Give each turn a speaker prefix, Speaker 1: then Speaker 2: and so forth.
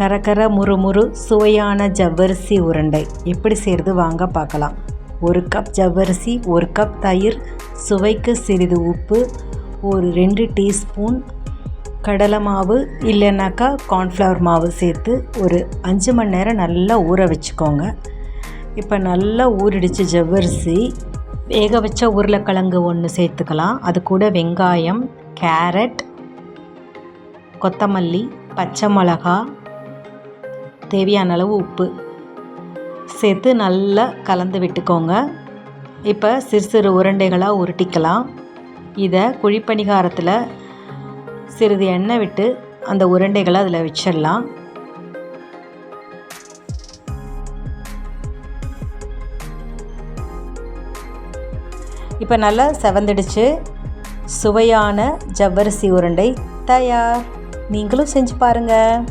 Speaker 1: கரகர முறுமுறு சுவையான ஜவ்வரிசி உருண்டை. எப்படி செய்கிறது வாங்க பார்க்கலாம். ஒரு கப் ஜவ்வரிசி ஒரு கப் தயிர் சுவைக்கு சிறிது உப்பு ஒரு ரெண்டு டீஸ்பூன் கடலை மாவு இல்லைனாக்கா கார்ன்ஃப்ளவர் மாவு சேர்த்து ஒரு அஞ்சு மணி நேரம் நல்லா ஊற வச்சுக்கோங்க. இப்போ நல்லா ஊறிடுச்சு ஜவ்வரிசி. வேக வச்ச உருளைக்கிழங்கு ஒன்று சேர்த்துக்கலாம். அது கூட வெங்காயம் கேரட் கொத்தமல்லி பச்சை மிளகா தேவையான அளவு உப்பு. சேர்த்து நல்லா கலந்து விட்டுக்கோங்க. இப்போ சிறு சிறு உருண்டைகளாக உருட்டிக்கலாம். இதை குழிப்பணிகாரத்தில் சிறிது எண்ணெய் விட்டு அந்த உருண்டைகளை அதில் வச்சிடலாம். இப்போ நல்லா செவந்துடுச்சு. சுவையான ஜவ்வரிசி உருண்டை தயார். நீங்களும் செஞ்சு பாருங்கள்